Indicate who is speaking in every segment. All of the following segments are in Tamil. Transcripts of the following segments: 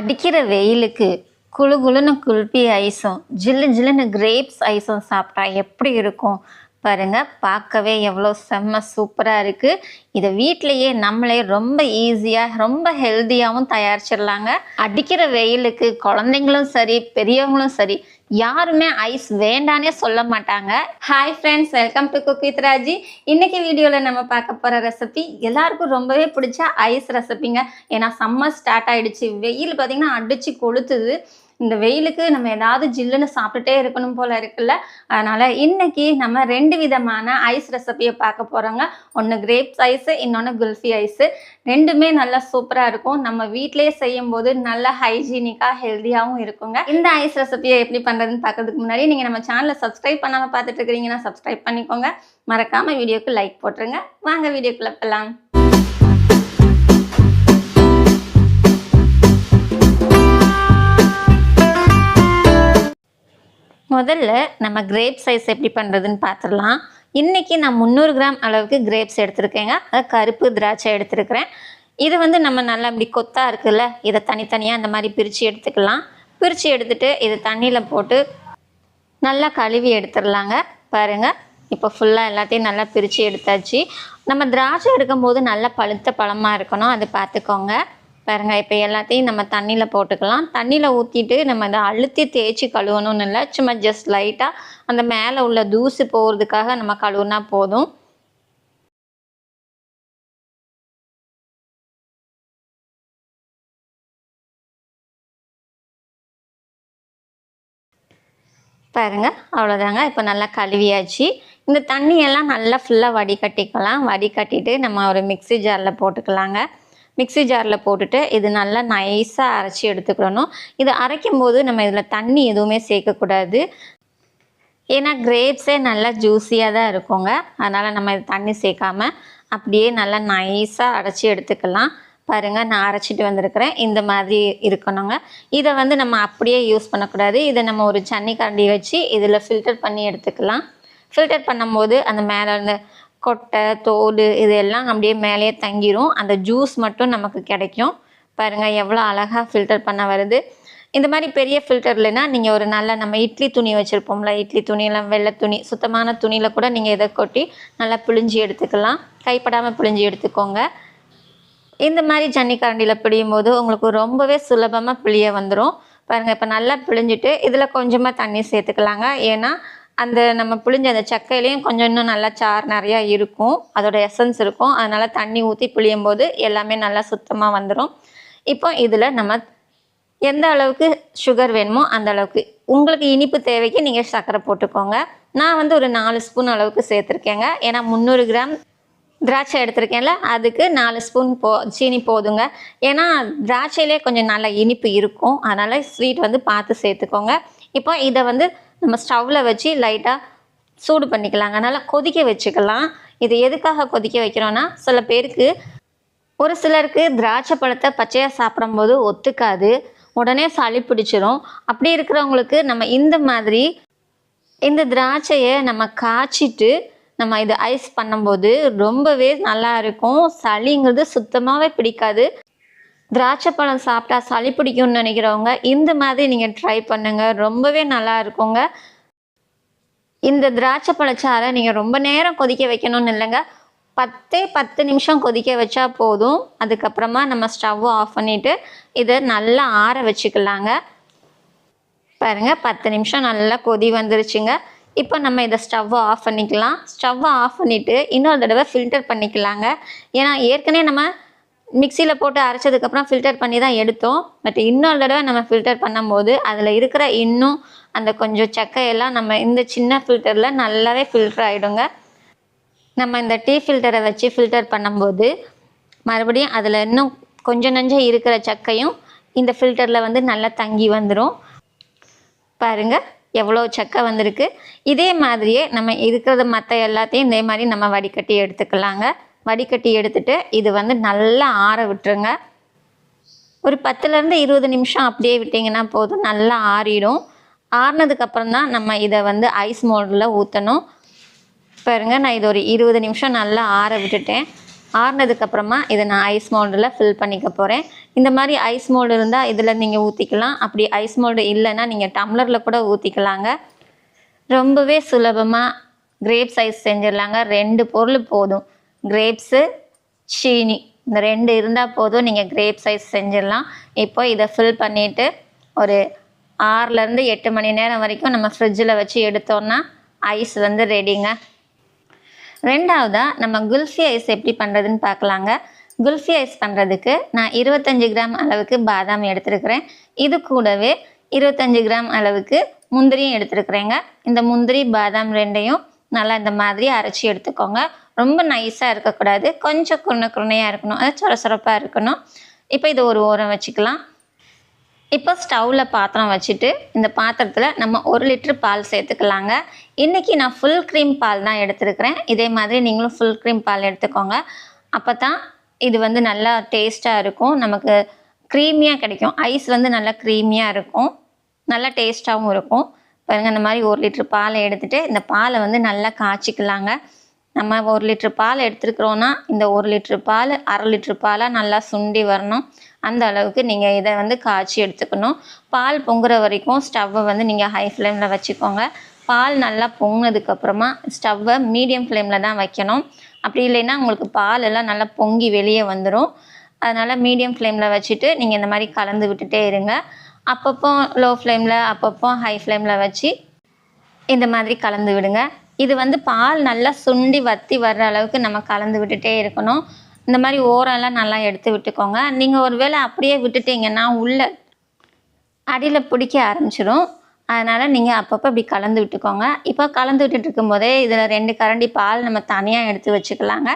Speaker 1: அடிக்கிற வெயிலுக்கு குளு குளுன்னு குல்பி ஐஸும் ஜில்லு ஜில்லுன்னு கிரேப்ஸ் ஐஸும் சாப்பிட்டா எப்படி இருக்கும்? பாருங்கள் பார்க்கவே எவ்வளோ செம்ம சூப்பராக இருக்குது இதை வீட்டிலையே நம்மளே ரொம்ப ஈஸியாக ரொம்ப ஹெல்த்தியாகவும் தயாரிச்சிடலாங்க. அடிக்கிற வெயிலுக்கு குழந்தைங்களும் சரி பெரியவங்களும் சரி யாருமே ஐஸ் வேண்டானே சொல்ல மாட்டாங்க. Hi friends welcome to cook with Raji இன்னைக்கு வீடியோவில் நம்ம பார்க்க போகிற ரெசிபி எல்லாருக்கும் ரொம்பவே பிடிச்ச ஐஸ் ரெசிபிங்க ஏன்னா சம்மர் ஸ்டார்ட் ஆயிடுச்சு. வெயில் பார்த்திங்கன்னா அடிச்சு கொளுத்துது. இந்த வெயிலுக்கு நம்ம ஏதாவது ஜில்லுன்னு சாப்பிட்டுட்டே இருக்கணும் போல இருக்குல்ல. அதனால் இன்னைக்கு நம்ம ரெண்டு விதமான ஐஸ் ரெசிபியை பார்க்க போகிறோங்க ஒன்று கிரேப்ஸ் ஐஸு இன்னொன்று குல்ஃபி ஐஸு ரெண்டுமே நல்லா சூப்பராக இருக்கும். நம்ம வீட்டிலேயே செய்யும் போது நல்ல ஹைஜீனிக்காக ஹெல்த்தியாகவும் இருக்குங்க. இந்த ஐஸ் ரெசிபியை எப்படி பண்ணுறதுன்னு பார்க்கறதுக்கு முன்னாடி நீங்கள் நம்ம சேனலை சப்ஸ்கிரைப் பண்ணாமல் பார்த்துட்டு இருக்கிறீங்கன்னா சப்ஸ்கிரைப் பண்ணிக்கோங்க. மறக்காமல் வீடியோக்கு லைக் போட்டுருங்க. வாங்க வீடியோக்குள்ள போகலாம் முதல்ல நம்ம கிரேப் சைஸ் எப்படி பண்ணுறதுன்னு பார்த்துடலாம் இன்றைக்கி நான் முந்நூறு கிராம் அளவுக்கு கிரேப்ஸ் எடுத்திருக்கேங்க. அதாவது கருப்பு திராட்சை எடுத்திருக்கிறேன். இது வந்து நம்ம நல்லா இப்படி கொத்தாக இருக்குல்ல இதை தனித்தனியாக இந்த மாதிரி பிரித்து எடுத்துக்கலாம். பிரித்து எடுத்துட்டு இதை தண்ணியில் போட்டு நல்லா கழுவி எடுத்துடலாங்க. பாருங்கள் இப்போ ஃபுல்லாக எல்லாத்தையும் நல்லா பிரித்து எடுத்தாச்சு. நம்ம திராட்சை எடுக்கும்போது நல்லா பழுத்த பழமாக இருக்கணும் அது பார்த்துக்கோங்க. பாருங்க இப்போ எல்லாத்தையும் நம்ம தண்ணியில் போட்டுக்கலாம். தண்ணியில் ஊற்றிட்டு நம்ம இதை அழுத்தி தேய்ச்சி கழுவணும்னு இல்லை. சும்மா ஜஸ்ட் லைட்டாக அந்த மேலே உள்ள தூசு போகிறதுக்காக நம்ம கழுவுனா போதும். பாருங்க அவ்வளோதாங்க இப்போ நல்லா கழுவியாச்சு. இந்த தண்ணியெல்லாம் நல்லா ஃபுல்லாக வடிகட்டிக்கலாம். வடிகட்டிட்டு நம்ம ஒரு மிக்ஸி ஜாரில் போட்டுக்கலாங்க. மிக்ஸி ஜாரில் போட்டுட்டு இது நல்லா நைஸாக அரைச்சி எடுத்துக்கிடணும் இது அரைக்கும் போது நம்ம இதில் தண்ணி எதுவுமே சேர்க்கக்கூடாது ஏன்னா கிரேப்ஸே நல்லா ஜூஸியாக தான் இருக்குங்க. அதனால் நம்ம இது தண்ணி சேர்க்காமல் அப்படியே நல்லா நைஸாக அரைச்சி எடுத்துக்கலாம். பாருங்கள் நான் அரைச்சிட்டு வந்திருக்கிறேன். இந்த மாதிரி இருக்கணுங்க. இதை வந்து நம்ம அப்படியே யூஸ் பண்ணக்கூடாது. இதை நம்ம ஒரு சன்னி கரண்டி வச்சு இதில் ஃபில்டர் பண்ணி எடுத்துக்கலாம். ஃபில்டர் பண்ணும்போது அந்த மேலே இருந்த கொட்டை தோல் இது எல்லாம் அப்படியே மேலேயே தங்கிரும். அந்த ஜூஸ் மட்டும் நமக்கு கிடைக்கும். பாருங்கள் எவ்வளோ அழகாக ஃபில்டர் பண்ண வருது. இந்த மாதிரி பெரிய ஃபில்டர் இல்லைன்னா நீங்கள் ஒரு நல்ல நம்ம இட்லி துணி வச்சுருப்போம்ல இட்லி துணியில் வெள்ளை துணி சுத்தமான துணியில் கூட நீங்கள் இதை கொட்டி நல்லா பிழிஞ்சு எடுத்துக்கலாம். கைப்படாமல் பிழிஞ்சு எடுத்துக்கோங்க. இந்த மாதிரி ஜன்னி கரண்டியில் பிழியும் போது உங்களுக்கு ரொம்பவே சுலபமாக பிழிய வந்துடும் பாருங்கள் இப்போ நல்லா பிழிஞ்சிட்டு இதில் கொஞ்சமாக தண்ணி சேர்த்துக்கலாங்க. ஏன்னா அந்த நம்ம புளிஞ்ச அந்த சக்கையிலையும் கொஞ்சம் இன்னும் நல்லா சார் நிறையா இருக்கும். அதோட எசன்ஸ் இருக்கும். அதனால் தண்ணி ஊற்றி புளியும் போது எல்லாமே நல்லா சுத்தமாக வந்துடும் இப்போ இதில் நம்ம எந்த அளவுக்கு சுகர் வேணுமோ அந்த அளவுக்கு. உங்களுக்கு இனிப்பு தேவைக்கு நீங்கள் சர்க்கரை போட்டுக்கோங்க. நான் வந்து ஒரு நாலு ஸ்பூன் அளவுக்கு சேர்த்துருக்கேங்க. ஏன்னா முந்நூறு கிராம் திராட்சை எடுத்திருக்கேன்ல அதுக்கு நாலு ஸ்பூன் போ சீனி போதுங்க. ஏன்னா திராட்சையிலே கொஞ்சம் நல்ல இனிப்பு இருக்கும். அதனால் ஸ்வீட் வந்து பார்த்து சேர்த்துக்கோங்க. இப்போ இதை வந்து நம்ம ஸ்டவ்வில் வச்சு லைட்டாக சூடு பண்ணிக்கலாங்க நல்லா கொதிக்க வச்சுக்கலாம். இது எதுக்காக கொதிக்க வைக்கிறோன்னா சில பேருக்கு ஒரு சிலருக்கு திராட்சை பழத்தை பச்சையாக சாப்பிடும்போது ஒத்துக்காது. உடனே சளி பிடிச்சிரும். அப்படி இருக்கிறவங்களுக்கு நம்ம இந்த மாதிரி இந்த திராட்சையை நம்ம காய்ச்சிட்டு நம்ம இது ஐஸ் பண்ணும்போது ரொம்பவே நல்லா இருக்கும். சளிங்கிறது சுத்தமாகவே பிடிக்காது. திராட்சை பழம் சாப்பிட்டா சளி பிடிக்கும்னு நினைக்கிறவங்க இந்த மாதிரி நீங்கள் ட்ரை பண்ணுங்கள் ரொம்பவே நல்லா இருக்குங்க. இந்த திராட்சை பழச்சாறை நீங்கள் ரொம்ப நேரம் கொதிக்க வைக்கணும்னு இல்லைங்க. பத்தே பத்து நிமிஷம் கொதிக்க வச்சா போதும். அதுக்கப்புறமா நம்ம ஸ்டவ் ஆஃப் பண்ணிவிட்டு இதை நல்லா ஆற வச்சுக்கலாங்க. பாருங்கள் பத்து நிமிஷம் நல்லா கொதி வந்துருச்சுங்க. இப்போ நம்ம இதை ஸ்டவ்வை ஆஃப் பண்ணிக்கலாம். ஸ்டவ்வை ஆஃப் பண்ணிவிட்டு இன்னொரு தடவை ஃபில்டர் பண்ணிக்கலாங்க. ஏன்னா ஏற்கனவே நம்ம மிக்சியில் போட்டு அரைச்சதுக்கப்புறம் ஃபில்டர் பண்ணி தான் எடுத்தோம். பட் இன்னொரு தடவை நம்ம ஃபில்டர் பண்ணும்போது அதில் இருக்கிற இன்னும் அந்த கொஞ்சம் சக்கையெல்லாம் நம்ம இந்த சின்ன ஃபில்டரில் நல்லாவே ஃபில்டர் ஆகிடுங்க நம்ம இந்த டீ ஃபில்டரை வச்சு ஃபில்டர் பண்ணும்போது மறுபடியும் அதில் இன்னும் கொஞ்சம் நஞ்சம் இருக்கிற சக்கையும் இந்த ஃபில்டரில் வந்து நல்லா தங்கி வந்துடும் பாருங்க எவ்வளோ சக்கை வந்திருக்கு. இதே மாதிரியே நம்ம இருக்கிறது மற்ற எல்லாத்தையும் இதே மாதிரி நம்ம வடிகட்டி எடுத்துக்கலாங்க. வடிகட்டி எடுத்துகிட்டு இது வந்து நல்லா ஆற விட்டுருங்க. ஒரு பத்துலேருந்து இருபது நிமிஷம் அப்படியே விட்டிங்கன்னா போதும் நல்லா ஆறிடும். ஆறினதுக்கப்புறம் தான் நம்ம இதை வந்து ஐஸ் மோல்டில் ஊற்றணும் பாருங்க நான் இது ஒரு இருபது நிமிஷம் நல்லா ஆற விட்டுட்டேன். ஆறினதுக்கப்புறமா இதை நான் ஐஸ் மோல்டில் ஃபில் பண்ணிக்க போகிறேன் இந்த மாதிரி ஐஸ் மோல்டு இருந்தால் இதில் நீங்கள் ஊற்றிக்கலாம் அப்படி ஐஸ் மோல்டு இல்லைன்னா நீங்கள் டம்ளரில் கூட ஊற்றிக்கலாங்க ரொம்பவே சுலபமாக கிரேப்ஸ் ஐஸ் செஞ்சிடலாங்க. ரெண்டு பொருள் போதும். கிரேப்ஸு சீனி. இந்த ரெண்டு இருந்தால் போதும். நீங்கள் கிரேப் ஐஸ் செஞ்சிடலாம். இப்போ இதை ஃபில் பண்ணிவிட்டு ஒரு ஆறுலேருந்து எட்டு மணி நேரம் வரைக்கும் நம்ம ஃப்ரிட்ஜில் வச்சு எடுத்தோன்னா ஐஸ் வந்து ரெடிங்க ரெண்டாவதாக நம்ம குல்ஃபி ஐஸ் எப்படி பண்ணுறதுன்னு பார்க்கலாங்க. குல்ஃபி ஐஸ் பண்ணுறதுக்கு நான் இருபத்தஞ்சி கிராம் அளவுக்கு பாதாம் எடுத்துருக்கிறேன். இது கூடவே இருபத்தஞ்சி கிராம் அளவுக்கு முந்திரியும் எடுத்துருக்குறேங்க. இந்த முந்திரி பாதாம் ரெண்டையும் நல்லா இந்த மாதிரி அரைச்சி எடுத்துக்கோங்க. ரொம்ப நைஸாக இருக்கக்கூடாது. கொஞ்சம் குருணை குருணையாக இருக்கணும். அது சொர சொரப்பாக இருக்கணும். இப்போ இது ஒரு ஓரம் வச்சுக்கலாம். இப்போ ஸ்டவ்வில் பாத்திரம் வச்சுட்டு இந்த பாத்திரத்தில் நம்ம ஒரு லிட்ரு பால் சேர்த்துக்கலாங்க. இன்றைக்கி நான் ஃபுல் க்ரீம் பால் தான் எடுத்துருக்கிறேன். இதே மாதிரி நீங்களும் ஃபுல் க்ரீம் பால் எடுத்துக்கோங்க. அப்போ தான் இது வந்து நல்லா டேஸ்ட்டாக இருக்கும். நமக்கு க்ரீமியாக கிடைக்கும். ஐஸ் வந்து நல்லா க்ரீமியாக இருக்கும். நல்லா டேஸ்ட்டாகவும் இருக்கும். பாருங்கள் இந்த மாதிரி ஒரு லிட்ரு பாலை எடுத்துகிட்டு இந்த பாலை வந்து நல்லா காய்ச்சிக்கலாங்க. நம்ம ஒரு லிட்ரு பால் எடுத்துருக்குறோன்னா இந்த ஒரு லிட்டர் பால் அரை லிட்டர் பாலாக நல்லா சுண்டி வரணும். அந்த அளவுக்கு நீங்கள் இதை வந்து காய்ச்சி எடுத்துக்கணும். பால் பொங்குற வரைக்கும் ஸ்டவ்வை வந்து நீங்கள் ஹை ஃப்ளேமில் வச்சுக்கோங்க. பால் நல்லா பொங்கினதுக்கப்புறமா ஸ்டவ்வை மீடியம் ஃப்ளேமில் தான் வைக்கணும். அப்படி இல்லைன்னா உங்களுக்கு பால் எல்லாம் நல்லா பொங்கி வெளியே வந்துடும் அதனால் மீடியம் ஃப்ளேமில் வச்சுட்டு நீங்கள் இந்த மாதிரி கலந்து விட்டுட்டே இருங்க. அப்பப்போ லோ ஃப்ளேமில் அப்பப்போ ஹை ஃப்ளேமில் வச்சு இந்த மாதிரி கலந்து விடுங்க. இது வந்து பால் நல்லா சுண்டி வத்தி வர்ற அளவுக்கு நம்ம கலந்து விட்டுட்டே இருக்கணும். இந்த மாதிரி ஓரெல்லாம் நல்லா எடுத்து விட்டுக்கோங்க. நீங்கள் ஒருவேளை அப்படியே விட்டுட்டீங்கன்னா உள்ள அடியில் பிடிக்க ஆரம்பிச்சிடும் அதனால் நீங்கள் அப்பப்போ இப்படி கலந்து விட்டுக்கோங்க. இப்போ கலந்து விட்டுட்டு இருக்கும்போதே இதில் ரெண்டு கரண்டி பால் நம்ம தனியாக எடுத்து வச்சுக்கலாங்க.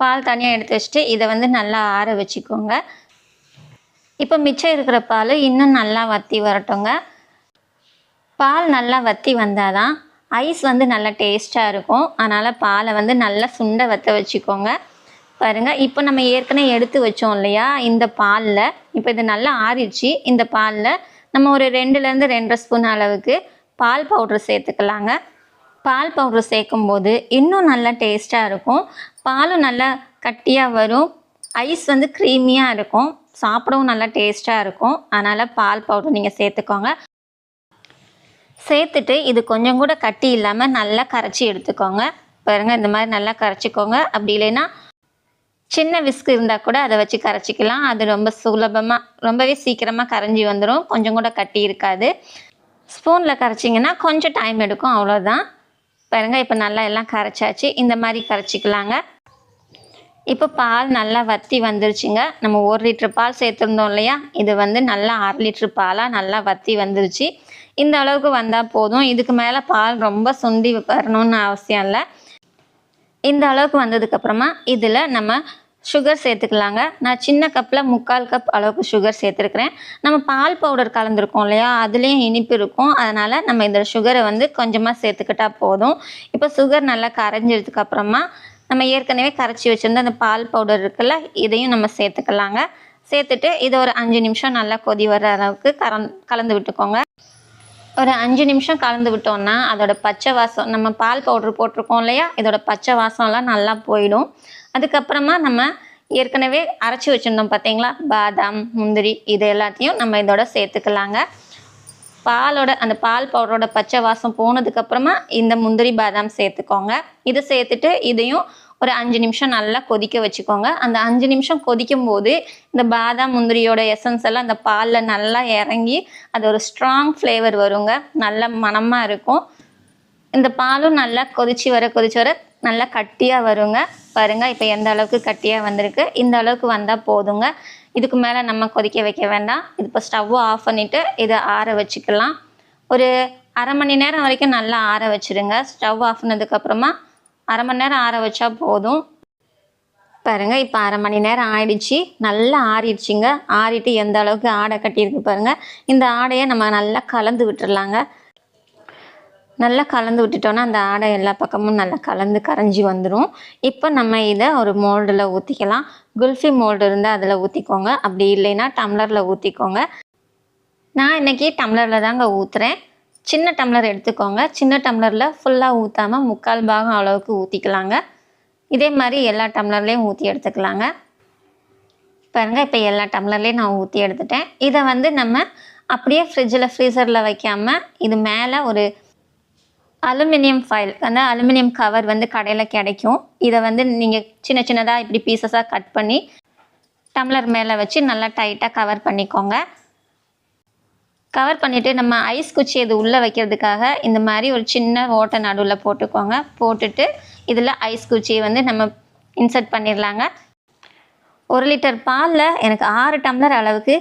Speaker 1: பால் தனியாக எடுத்து வச்சுட்டு இதை வந்து நல்லா ஆற வச்சுக்கோங்க. இப்போ மிச்சம் இருக்கிற பால் இன்னும் நல்லா வற்றி வரட்டுங்க. பால் நல்லா வற்றி வந்தால் தான் ஐஸ் வந்து நல்லா டேஸ்ட்டாக இருக்கும். அதனால் பாலை வந்து நல்லா சுண்ட வற்ற வச்சுக்கோங்க. பாருங்கள் இப்போ நம்ம ஏற்கனவே எடுத்து வச்சோம் இல்லையா? இந்த பாலில். இப்போ இது நல்லா ஆறிடுச்சு. இந்த பாலில் நம்ம ஒரு ரெண்டுலேருந்து ரெண்டரை ஸ்பூன் அளவுக்கு பால் பவுட்ரு சேர்த்துக்கலாங்க. பால் பவுட்ரு சேர்க்கும்போது இன்னும் நல்லா டேஸ்ட்டாக இருக்கும். பாலும் நல்லா கட்டியாக வரும். ஐஸ் வந்து க்ரீமியாக இருக்கும். சாப்பிடவும் நல்லா டேஸ்ட்டாக இருக்கும். அதனால் பால் பவுடர் நீங்கள் சேர்த்துக்கோங்க. சேர்த்துட்டு இது கொஞ்சம் கூட கட்டி இல்லாமல் நல்லா கரைச்சி எடுத்துக்கோங்க. பாருங்க இந்த மாதிரி நல்லா கரைச்சிக்கோங்க. அப்படி இல்லைன்னா சின்ன விஸ்க் இருந்தால் கூட அதை வச்சு கரைச்சிக்கலாம். அது ரொம்ப சுலபமாக ரொம்பவே சீக்கிரமாக கரைஞ்சி வந்துடும் கொஞ்சம் கூட கட்டி இருக்காது. ஸ்பூனில் கரைச்சிங்கன்னா கொஞ்சம் டைம் எடுக்கும். அவ்வளோதான் பாருங்க இப்போ நல்லா எல்லாம் கரைச்சாச்சு. இந்த மாதிரி கரைச்சிக்கலாங்க. இப்போ பால் நல்லா வற்றி வந்துருச்சுங்க. நம்ம ஒரு லிட்ரு பால் சேர்த்துருந்தோம் இல்லையா? இது வந்து நல்லா அரை லிட்ரு பாலாக நல்லா வற்றி வந்துருச்சு. இந்த அளவுக்கு வந்தால் போதும். இதுக்கு மேலே பால் ரொம்ப சுண்டி வரணும்னு அவசியம் இல்லை. இந்த அளவுக்கு வந்ததுக்கப்புறமா இதில் நம்ம சுகர் சேர்த்துக்கலாங்க. நான் சின்ன கப்பில் முக்கால் கப் அளவுக்கு சுகர் சேர்த்துருக்குறேன். நம்ம பால் பவுடர் கலந்துருக்கோம் இல்லையா? அதுலேயும் இனிப்பு இருக்கும். அதனால் நம்ம இந்த சுகரை வந்து கொஞ்சமாக சேர்த்துக்கிட்டால் போதும். இப்போ சுகர் நல்லா கரைஞ்சதுக்கப்புறமா நம்ம ஏற்கனவே கரைச்சி வச்சுருந்த அந்த பால் பவுடர் இருக்குல்ல இதையும் நம்ம சேர்த்துக்கலாங்க. சேர்த்துட்டு இதை ஒரு அஞ்சு நிமிஷம் நல்லா கொதி வர அளவுக்கு கலந் கலந்து விட்டுக்கோங்க. ஒரு அஞ்சு நிமிஷம் கலந்து விட்டோம்னா அதோட பச்சை வாசம் நம்ம பால் பவுடர் போட்டிருக்கோம் இல்லையா இதோட பச்சை வாசம்லாம் நல்லா போயிடும். அதுக்கப்புறமா நம்ம ஏற்கனவே அரைச்சி வச்சுருந்தோம் பார்த்தீங்களா பாதாம் முந்திரி இது எல்லாத்தையும் நம்ம இதோட சேர்த்துக்கலாங்க. பாலோட அந்த பால் பவுடரோட பச்சை வாசம் போனதுக்கப்புறமா இந்த முந்திரி பாதாம் சேர்த்துக்கோங்க. இதை சேர்த்துட்டு இதையும் ஒரு அஞ்சு நிமிஷம் நல்லா கொதிக்க வச்சுக்கோங்க. அந்த அஞ்சு நிமிஷம் கொதிக்கும் போது இந்த பாதாம் முந்திரியோட எசன்ஸ் எல்லாம் அந்த பாலில் நல்லா இறங்கி அது ஒரு ஸ்ட்ராங் ஃப்ளேவர் வருங்க. நல்ல மணமாக இருக்கும். இந்த பாலும் நல்லா கொதிச்சு வர கொதிச்சு வர நல்லா கட்டியாக வருங்க. பாருங்கள் இப்போ எந்த அளவுக்கு கட்டியாக வந்திருக்கு. இந்த அளவுக்கு வந்தால் போதுங்க. இதுக்கு மேலே நம்ம கொதிக்க வைக்க வேண்டாம். இது இப்போ ஸ்டவ்வை ஆஃப் பண்ணிவிட்டு இதை ஆற வச்சுக்கலாம். ஒரு அரை மணி நேரம் வரைக்கும் நல்லா ஆற வச்சுருங்க. ஸ்டவ் ஆஃப் பண்ணதுக்கப்புறமா அரை மணி நேரம் ஆற வச்சா போதும். பாருங்கள் இப்போ அரை மணி நேரம் ஆயிடுச்சு. நல்லா ஆறிடுச்சிங்க. ஆறிட்டு எந்த அளவுக்கு ஆடை கட்டியிருக்கு பாருங்கள் இந்த ஆடையை நம்ம நல்லா கலந்து விட்டுடலாங்க நல்லா கலந்து விட்டுட்டோன்னா அந்த ஆடை எல்லா பக்கமும் நல்லா கலந்து கரைஞ்சி வந்துடும் இப்போ நம்ம இதை ஒரு மோல்டில் ஊற்றிக்கலாம் குல்ஃபி மோல்டு இருந்தால் அதில் ஊற்றிக்கோங்க அப்படி இல்லைன்னா டம்ளரில் ஊற்றிக்கோங்க நான் இன்றைக்கி டம்ளரில் தாங்க ஊற்றுறேன் சின்ன டம்ளர் எடுத்துக்கோங்க. சின்ன டம்ளரில் ஃபுல்லாக ஊற்றாமல் முக்கால் பாகம் அளவுக்கு ஊற்றிக்கலாங்க இதே மாதிரி எல்லா டம்ளர்லேயும் ஊற்றி எடுத்துக்கலாங்க. பாருங்க இப்போ எல்லா டம்ளர்லேயும் நான் ஊற்றி எடுத்துட்டேன். இதை வந்து நம்ம அப்படியே ஃப்ரிட்ஜில் ஃப்ரீசரில் வைக்காமல் இது மேலே ஒரு அலுமினியம் ஃபைல் அந்த அலுமினியம் கவர் வந்து கடையில் கிடைக்கும். இதை வந்து நீங்கள் சின்ன சின்னதாக இப்படி பீசஸாக கட் பண்ணி டம்ளர் மேலே வச்சு நல்லா டைட்டாக கவர் பண்ணிக்கோங்க. கவர் பண்ணிவிட்டு நம்ம ஐஸ் குச்சி இது உள்ளே வைக்கிறதுக்காக இந்த மாதிரி ஒரு சின்ன ஓட்டை நடுவில் போட்டுக்கோங்க. போட்டுட்டு இதில் ஐஸ் குச்சியை வந்து நம்ம இன்சர்ட் பண்ணிடலாங்க. ஒரு லிட்டர் பாலில் எனக்கு ஆறு டம்ளர் அளவுக்கு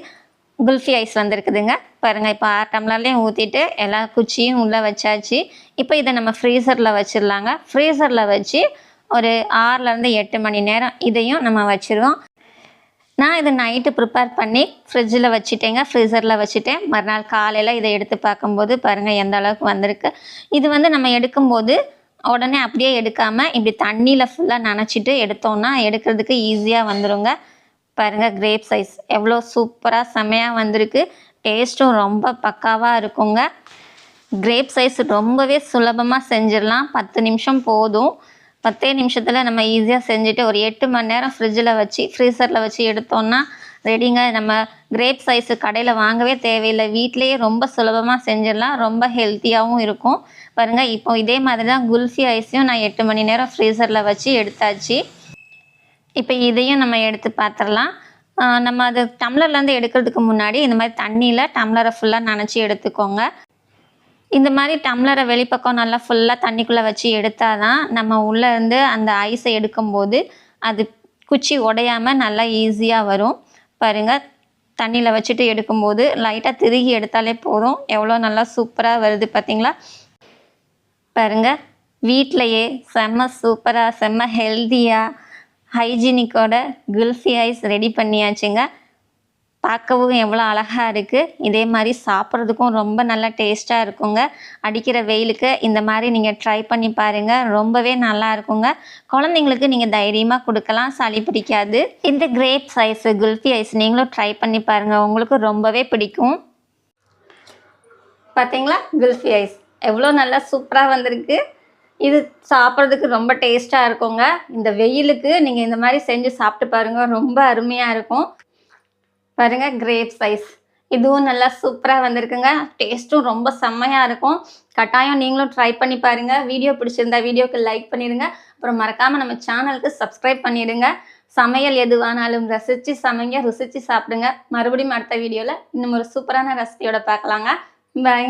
Speaker 1: குல்ஃபி ஐஸ் வந்திருக்குதுங்க. பாருங்கள் இப்போ ஆறு டம்ளர்லேயும் ஊற்றிட்டு எல்லா குச்சியும் உள்ளே வச்சாச்சு. இப்போ இதை நம்ம ஃப்ரீசரில் வச்சிடலாங்க. ஃப்ரீசரில் வச்சு ஒரு ஆறுலேருந்து எட்டு மணி நேரம் இதையும் நம்ம வச்சுருவோம். நான் இதை நைட்டு ப்ரிப்பேர் பண்ணி ஃப்ரிட்ஜில் வச்சுட்டேங்க. ஃப்ரீசரில் வச்சுட்டேன். மறுநாள் காலையில் இதை எடுத்து பார்க்கும்போது பாருங்கள் எந்த அளவுக்கு வந்திருக்கு. இது வந்து நம்ம எடுக்கும்போது உடனே அப்படியே எடுக்காமல் இப்படி தண்ணியில் ஃபுல்லாக நனைச்சிட்டு எடுத்தோம்னா எடுக்கிறதுக்கு ஈஸியாக வந்துடுங்க பாருங்கள் கிரேப் சைஸ் எவ்வளோ சூப்பராக செமையாக வந்திருக்கு. டேஸ்ட்டும் ரொம்ப பக்காவாக இருக்குங்க. கிரேப் சைஸ் ரொம்பவே சுலபமாக செஞ்சிடலாம். பத்து நிமிஷம் போதும். பத்தே நிமிஷத்தில் நம்ம ஈஸியாக செஞ்சுட்டு ஒரு எட்டு மணி நேரம் ஃப்ரிட்ஜில் வச்சு ஃப்ரீசரில் வச்சு எடுத்தோம்னா ரெடிங்க நம்ம கிரேப் சைஸு கடையில் வாங்கவே தேவையில்லை. வீட்டிலேயே ரொம்ப சுலபமாக செஞ்சிடலாம். ரொம்ப ஹெல்த்தியாகவும் இருக்கும். பாருங்கள் இப்போ இதே மாதிரி தான் குல்ஃபி ஐஸையும் நான் எட்டு மணி நேரம் ஃப்ரீசரில் வச்சு எடுத்தாச்சு. இப்போ இதையும் நம்ம எடுத்து பார்த்துடலாம் நம்ம அது டம்ளர்லேருந்து எடுக்கிறதுக்கு முன்னாடி இந்த மாதிரி தண்ணியில் டம்ளரை ஃபுல்லாக நனைச்சி எடுத்துக்கோங்க. இந்த மாதிரி டம்ளரை வெளிப்பக்கம் நல்லா ஃபுல்லாக தண்ணிக்குள்ளே வச்சு எடுத்தால் தான் நம்ம உள்ளேருந்து அந்த ஐஸை எடுக்கும்போது அது குச்சி உடையாமல் நல்லா ஈஸியாக வரும். பாருங்கள் தண்ணியில் வச்சுட்டு எடுக்கும்போது லைட்டாக திருகி எடுத்தாலே போதும். எவ்வளோ நல்லா சூப்பராக வருது பார்த்தீங்களா பாருங்கள் வீட்டிலையே செம்ம சூப்பராக செம்ம ஹெல்த்தியாக ஹைஜீனிக்கோட குல்ஃபி ஐஸ் ரெடி பண்ணியாச்சுங்க. பார்க்கவும் எவ்வளோ அழகாக இருக்குது இதே மாதிரி சாப்பிட்றதுக்கும் ரொம்ப நல்லா டேஸ்ட்டாக இருக்குங்க. அடிக்கிற வெயிலுக்கு இந்த மாதிரி நீங்கள் ட்ரை பண்ணி பாருங்கள் ரொம்பவே நல்லா இருக்குங்க. குழந்தைங்களுக்கு நீங்கள் தைரியமாக கொடுக்கலாம். சளி பிடிக்காது. இந்த கிரேப் ஐஸு குல்ஃபி ஐஸ் நீங்களும் ட்ரை பண்ணி பாருங்கள் உங்களுக்கு ரொம்பவே பிடிக்கும். பார்த்தீங்களா குல்ஃபி ஐஸ். எவ்வளோ நல்லா சூப்பராக வந்திருக்கு. இது சாப்பிட்றதுக்கு ரொம்ப டேஸ்ட்டாக இருக்குங்க. இந்த வெயிலுக்கு நீங்கள் இந்த மாதிரி செஞ்சு சாப்பிட்டு பாருங்கள் ரொம்ப அருமையாக இருக்கும். பாருங்க கிரேப் சைஸ் இதுவும் நல்லா சூப்பராக வந்திருக்குங்க. டேஸ்ட்டும் ரொம்ப செம்மையாக இருக்கும். கட்டாயம் நீங்களும் ட்ரை பண்ணி பாருங்கள் வீடியோ பிடிச்சிருந்தா வீடியோக்கு லைக் பண்ணிடுங்க. அப்புறம் மறக்காமல் நம்ம சேனலுக்கு சப்ஸ்கிரைப் பண்ணிடுங்க. சமையல் எதுவானாலும் ரசித்து சமைங்க ருசித்து சாப்பிடுங்க. மறுபடியும் அடுத்த வீடியோவில் இன்னும் ஒரு சூப்பரான ரெசிபியோட பார்க்கலாங்க. பாய்